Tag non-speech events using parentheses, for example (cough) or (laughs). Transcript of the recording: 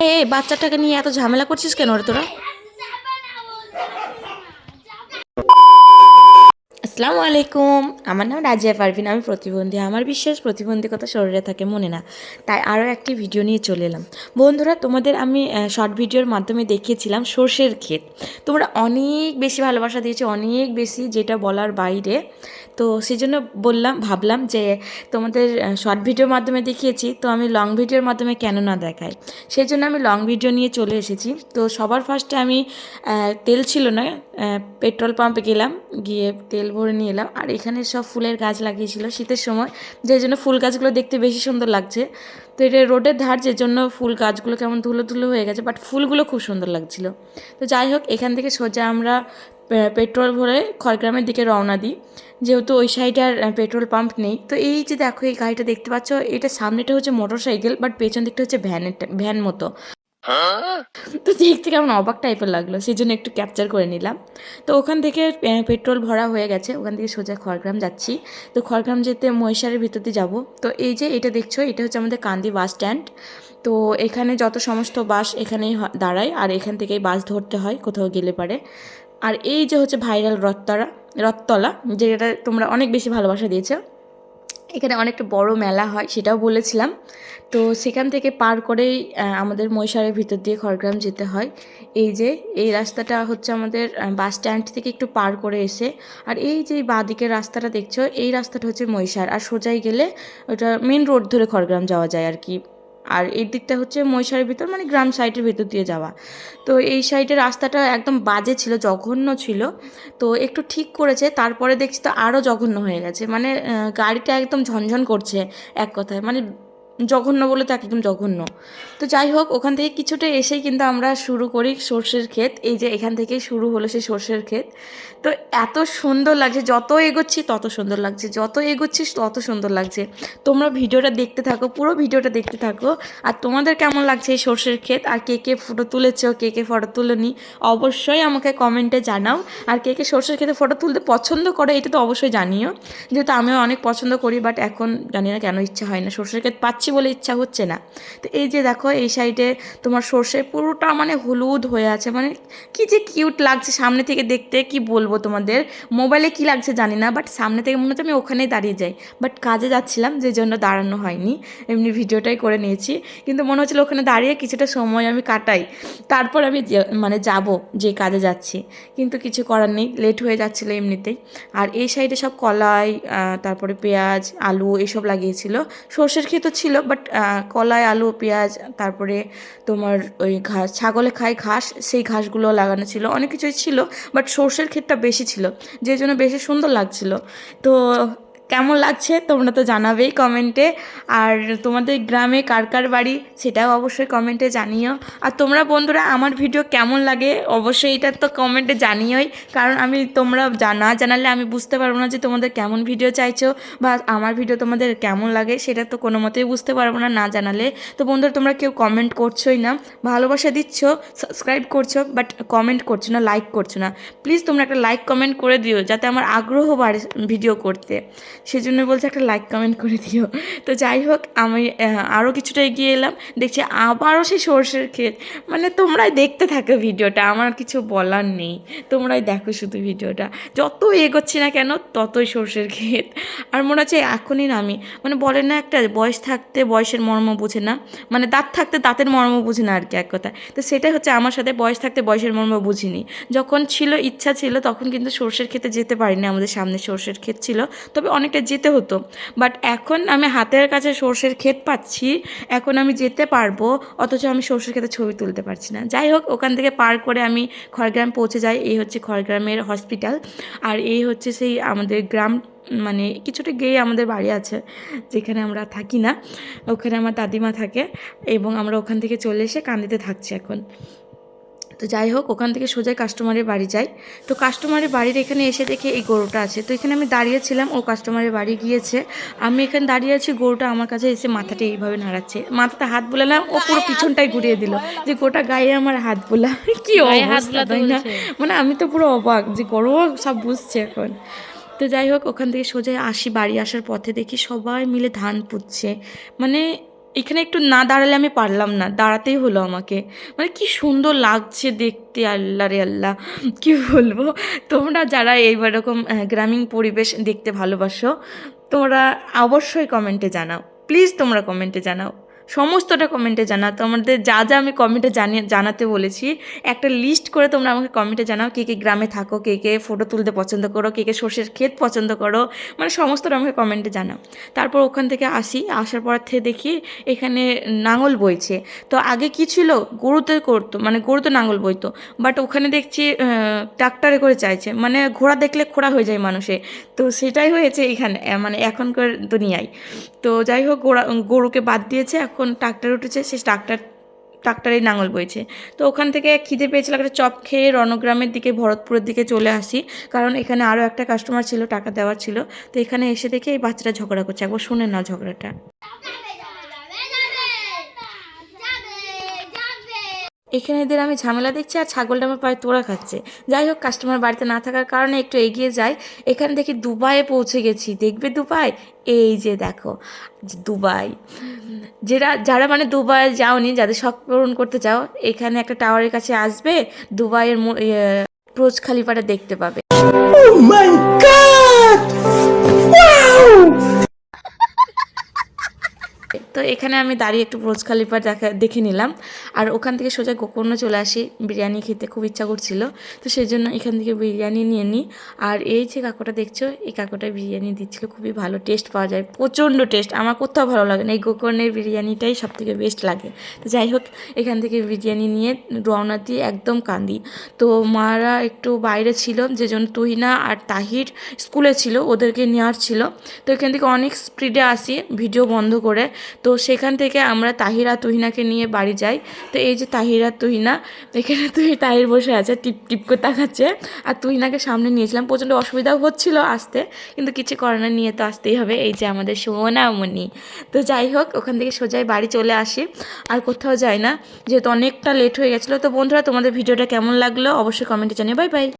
এ বাচ্চাটাকে নিয়ে এত ঝামেলা করছিস কেন রে তোরা? আসসালামু আলাইকুম। আমার নাম রাজিয়া পারভিন, আমি প্রতিবন্ধী। আমার বিশ্বাস প্রতিবন্ধী কথা শরীরে থাকে মনে না, তাই আরও একটি ভিডিও নিয়ে চলে এলাম। বন্ধুরা, তোমাদের আমি শর্ট ভিডিওর মাধ্যমে দেখিয়েছিলাম সর্ষের ক্ষেত। তোমরা অনেক বেশি ভালোবাসা দিয়েছ, অনেক বেশি যেটা বলার বাইরে। তো সেই জন্য বললাম, ভাবলাম যে তোমাদের শর্ট ভিডিওর মাধ্যমে দেখিয়েছি, তো আমি লং ভিডিওর মাধ্যমে কেন না দেখাই? সেই জন্য আমি লং ভিডিও নিয়ে চলে এসেছি। তো সবার ফার্স্টে আমি তেল ছিল না পেট্রোল পাম্পে গেলাম, গিয়ে তেল ভরে নিয়ে এলাম। আর এখানে সব ফুলের গাছ লাগিয়েছিল শীতের সময়, যে জন্য ফুল গাছগুলো দেখতে বেশি সুন্দর লাগছে। তো এটা রোডের ধার, যে জন্য ফুল গাছগুলো কেমন ধুলো ধুলো হয়ে গেছে বাট ফুলগুলো খুব সুন্দর লাগছিল। তো যাই হোক, এখান থেকে সোজা আমরা পেট্রোল ভরে খড়গ্রামের দিকে রওনা দিই। যেহেতু ওই সাইডে আর পেট্রোল পাম্প নেই। তো এই যে দেখো, এই গাড়িটা দেখতে পাচ্ছ, এটা সামনেটা হচ্ছে মোটর সাইকেল বাট পেছন দিকটা হচ্ছে ভ্যানের, ভ্যান মতো। তো দেখতে কেমন অবাক টাইপের লাগল, সেই জন্য একটু ক্যাপচার করে নিলাম। তো ওখান থেকে পেট্রোল ভরা হয়ে গেছে, ওখান থেকে সোজা খড়গ্রাম যাচ্ছি। তো খড়গ্রাম যেতে মহিষারের ভিতর দিয়ে যাব। তো এই যে এটা দেখছ, এটা হচ্ছে আমাদের কান্দি বাস স্ট্যান্ড তো এখানে যত সমস্ত বাস এখানেই দাঁড়ায়, আর এখান থেকেই বাস ধরতে হয়, কোথাও গেলে পারে। আর এই যে হচ্ছে ভাইরাল রথতলা রথতলা, যেটা তোমরা অনেক বেশি ভালোবাসা দিয়েছ। এখানে অনেকটা বড় মেলা হয়, সেটাও বলেছিলাম। তো সেখান থেকে পার করেই আমাদের মহিষারের ভিতর দিয়ে খড়গ্রাম যেতে হয়। এই যে, এই রাস্তাটা হচ্ছে আমাদের বাস স্ট্যান্ড থেকে একটু পার করে এসে, আর এই যে বাঁদিকের রাস্তাটা দেখছ, এই রাস্তাটা হচ্ছে মহিষার আর সোজাই গেলে ওটা মেন রোড ধরে খড়গ্রাম যাওয়া যায় আর কি। আর এই দিকটা হচ্ছে মহিষারের ভিতর মানে গ্রাম সাইডের ভিতর দিয়ে যাওয়া। তো এই সাইডের রাস্তাটা একদম বাজে ছিল, জঘন্য ছিল। তো একটু ঠিক করেছে, তারপরে দেখছি তো আরও জঘন্য হয়ে গেছে। মানে গাড়িটা একদম ঝনঝন করছে এক কথায়। মানে জঘন্য বলে তো একদম জঘন্য। তো যাই হোক, ওখান থেকে কিছুটা এসেই কিন্তু আমরা শুরু করি সর্ষের ক্ষেত। এই যে এখান থেকেই শুরু হলো সেই সর্ষের ক্ষেত। তো এত সুন্দর লাগছে, যত এগোচ্ছি তত সুন্দর লাগছে, যত এগোচ্ছিস তত সুন্দর লাগছে। তোমরা ভিডিওটা দেখতে থাকো, পুরো ভিডিওটা দেখতে থাকো। আর তোমাদের কেমন লাগছে এই সর্ষের ক্ষেত? আর কে কে ফটো তুলেছো, কে কে ফটো তুলোনি, অবশ্যই আমাকে কমেন্টে জানাও। আর কে কে সর্ষের ক্ষেতে ফটো তুলতে পছন্দ করে, এটা তো অবশ্যই জানিও। যেহেতু আমিও অনেক পছন্দ করি বাট এখন জানি না কেন ইচ্ছা হয় না। সর্ষের ক্ষেত পাচ্ছি বলে ইচ্ছা হচ্ছে না। তো এই যে দেখো, এই সাইডে তোমার সর্ষে পুরোটা মানে হলুদ হয়ে আছে। মানে কি যে কিউট লাগছে সামনে থেকে দেখতে, কি বলব তোমাদের? মোবাইলে কি লাগছে জানি না বাট সামনে থেকে মনে হচ্ছে আমি ওখানেই দাঁড়িয়ে যাই। বাট কাজে যাচ্ছিলাম, যে জন্য দাঁড়ানো হয়নি। এমনি ভিডিওটাই করে নিয়েছি। কিন্তু মনে হচ্ছিল ওখানে দাঁড়িয়ে কিছুটা সময় আমি কাটাই। তারপর আমি মানে যাব, যে কাজে যাচ্ছি। কিন্তু কিছু করার নেই লেট হয়ে যাচ্ছিল এমনিতেই। আর এই সাইডে সব কলাই তারপরে পেঁয়াজ, আলু, এসব লাগিয়েছিল। সর্ষের ক্ষেত ছিল বাট কলায় আলু, পেঁয়াজ, তারপরে তোমার ওই ঘাস ছাগলে খায় ঘাস, সেই ঘাসগুলো লাগানো ছিল। অনেক কিছুই ছিল বাট সর্ষের ক্ষেতটা বেশি ছিল যে জন্য বেশি সুন্দর লাগছিল। তো কেমন লাগছে তোমরা তো জানাবেই কমেন্টে। আর তোমাদের গ্রামে কার কার বাড়ি সেটাও অবশ্যই কমেন্টে জানিও। আর তোমরা বন্ধুরা, আমার ভিডিও কেমন লাগে অবশ্যই এটা তো কমেন্টে জানিওই। কারণ আমি তোমরা জানা জানালে আমি বুঝতে পারব না যে তোমাদের কেমন ভিডিও চাইছো বা আমার ভিডিও তোমাদের কেমন লাগে সেটা তো কোনো মতেই বুঝতে পারব না না জানালে। তো বন্ধুরা, তোমরা কেউ কমেন্ট করছোই না। ভালোবাসা দিচ্ছ, সাবস্ক্রাইব করছ, বাট কমেন্ট করছ না, লাইক করছ না। প্লিজ তোমরা একটা লাইক কমেন্ট করে দিও যাতে আমার আগ্রহ বাড়ে ভিডিও করতে। সেজন্য বলছে একটা লাইক কমেন্ট করে দিও। তো যাই হোক, আমি আরও কিছুটা এগিয়ে এলাম। দেখছি আবারও সেই সর্ষের ক্ষেত। মানে তোমরাই দেখতে থাকো ভিডিওটা, আমার কিছু বলার নেই। তোমরাই দেখো শুধু ভিডিওটা। যত এগোচ্ছি না কেন, ততই সর্ষের ক্ষেত। আর মনে হচ্ছে এখনই নামি। মানে বলে না একটা, বয়স থাকতে বয়সের মর্ম বুঝে না। মানে দাঁত থাকতে দাঁতের মর্ম বুঝে না আর কি, এক কথা তো সেটাই হচ্ছে আমার সাথে বয়স থাকতে বয়সের মর্ম বুঝিনি। যখন ছিল, ইচ্ছা ছিল, তখন কিন্তু সর্ষের ক্ষেতে যেতে পারিনি। আমাদের সামনে সর্ষের ক্ষেত ছিল। তবে অনেকটা যেতে হতো। বাট এখন আমি হাতের কাছে সর্ষের ক্ষেত পাচ্ছি। এখন আমি যেতে পারব, অথচ আমি সর্ষের ক্ষেতে ছবি তুলতে পারছি না। যাই হোক, ওখান থেকে পার করে আমি খড়গ্রাম পৌঁছে যাই। এই হচ্ছে খড়গ্রামের হসপিটাল আর এই হচ্ছে সেই আমাদের গ্রাম মানে কিছুটা গিয়ে আমাদের বাড়ি আছে, যেখানে আমরা থাকি না। ওখানে আমার দাদিমা থাকে এবং আমরা ওখান থেকে চলে এসে কান্দিতে থাকছি এখন। তো যাই হোক ওখান থেকে সোজাই কাস্টমারের বাড়ি যাই। তো কাস্টমারের বাড়ির এখানে এসে দেখে এই গরুটা আছে। তো এখানে আমি দাঁড়িয়েছিলাম ও কাস্টমারের বাড়ি গিয়েছে। আমি এখানে দাঁড়িয়ে আছি গরুটা আমার কাছে এসে মাথাটা এইভাবে নাড়াচ্ছে। মাথাটা হাত বোলালাম ও পুরো পিছনটাই ঘুরিয়ে দিল যে গোটা গায়ে আমার হাত বোলা। (laughs) কি অবস্থা তাই না? মানে আমি তো পুরো অবাক যে গরুও সব বুঝছে এখন। তো যাই হোক ওখান থেকে সোজা আসি বাড়ি আসার পথে দেখি সবাই মিলে ধান পুঁতছে। মানে এখানে একটু না দাঁড়ালে আমি পারলাম না, দাঁড়াতেই হলো আমাকে। মানে কি সুন্দর লাগছে দেখতে, আল্লাহ রে আল্লাহ। কি বলব? তোমরা যারা এইবার এরকম গ্রামীণ পরিবেশ দেখতে ভালোবাসো, তোমরা অবশ্যই কমেন্টে জানাও। প্লিজ তোমরা কমেন্টে জানাও। সমস্তটা কমেন্টে জানা তোমাদের যা যা আমি কমেন্টে জানিয়ে জানাতে বলেছি, একটা লিস্ট করে তোমরা আমাকে কমেন্টে জানাও কে কে গ্রামে থাকো, কে কে ফটো তুলতে পছন্দ করো, কে কে সর্ষের ক্ষেত পছন্দ করো মানে সমস্তটা আমাকে কমেন্টে জানাও। তারপর ওখান থেকে আসি, আসার পর থেকে দেখি এখানে নাঙল বইছে। তো আগে কি ছিল? গরুতে করতো মানে গরুতে নাঙল বইতো। বাট ওখানে দেখছি ট্রাক্টারে করে চাইছে। মানে ঘোড়া দেখলে খোড়া হয়ে যায় মানুষে তো সেটাই হয়েছে এখানে মানে এখনকার দুনিয়ায়। তো যাই হোক, গোড়া গরুকে বাদ দিয়েছে, এখন ট্রাক্টার উঠেছে সে ট্রাক্টার ট্রাক্টারেই নাঙল বইছে। তো ওখান থেকে খিদে পেয়েছিল, একটা চপ খেয়ে রণগ্রামের দিকে, ভরতপুরের দিকে চলে আসি। কারণ এখানে আরও একটা কাস্টমার ছিল, টাকা দেওয়ার ছিল। তো এখানে এসে দেখে এই বাচ্চারা ঝগড়া করছে। একবার শুনে না ঝগড়াটা। এখানে এদের আমি ঝামেলা দেখছি আর ছাগলটা আমার পায়ে তোড়া খাচ্ছে। যাই হোক কাস্টমার বাড়িতে না থাকার কারণে একটু এগিয়ে যাই। এখানে দেখি দুবাইয়ে পৌঁছে গেছি। দেখবে দুবাই? এই যে দেখো দুবাই। যারা যারা মানে দুবাই যাওনি যাদের শখ পূরণ করতে চাও এখানে একটা টাওয়ারের কাছে আসবে দুবাইয়ের ইয়ে, ব্রুজ খালিফাটা দেখতে পাবে। তো এখানে আমি দাঁড়িয়ে একটু ব্রোজ খালিফা দেখা, দেখে নিলাম। আর ওখান থেকে সোজা গোকর্ণ চলে আসি, বিরিয়ানি খেতে খুব ইচ্ছা করছিল। তো সেই জন্য এখান থেকে বিরিয়ানি নিয়ে নিই। আর এই যে কাকুটা দেখছ, এই কাকুটা বিরিয়ানি দিচ্ছিল, খুবই ভালো টেস্ট পাওয়া যায়, প্রচণ্ড টেস্ট আমার কোথাও ভালো লাগে না, এই গোকর্ণের বিরিয়ানিটাই সব থেকে বেস্ট লাগে। তো যাই হোক, এখান থেকে বিরিয়ানি নিয়ে রওনা দিয়ে একদম কান্দি। তো মারা একটু বাইরে ছিল যে জন্য তুহিনা আর তাহির স্কুলে ছিল, ওদেরকে নেওয়ার ছিল। তো এখান থেকে অনেক স্পিডে আসি, ভিডিও বন্ধ করে। তো সেখান থেকে আমরা তাহিরা তুহিনাকে নিয়ে বাড়ি যাই। তো এই যে তাহিরা, তুহিনা, এখানে তুই তাহির বসে আছে, টিপ টিপ করে তাকাচ্ছে। আর তুহিনাকে সামনে নিয়েছিলাম, প্রচণ্ড অসুবিধাও হচ্ছিল আসতে, কিন্তু কিছু করে না নিয়ে তো আসতেই হবে। এই যে আমাদের সোনামণি। তো যাই হোক, ওখান থেকে সোজাই বাড়ি চলে আসি। আর কোথাও যাই না, যেহেতু অনেকটা লেট হয়ে গেছিল। তো বন্ধুরা, তোমাদের ভিডিওটা কেমন লাগল? অবশ্যই কমেন্টে জানিয়ে বাই বাই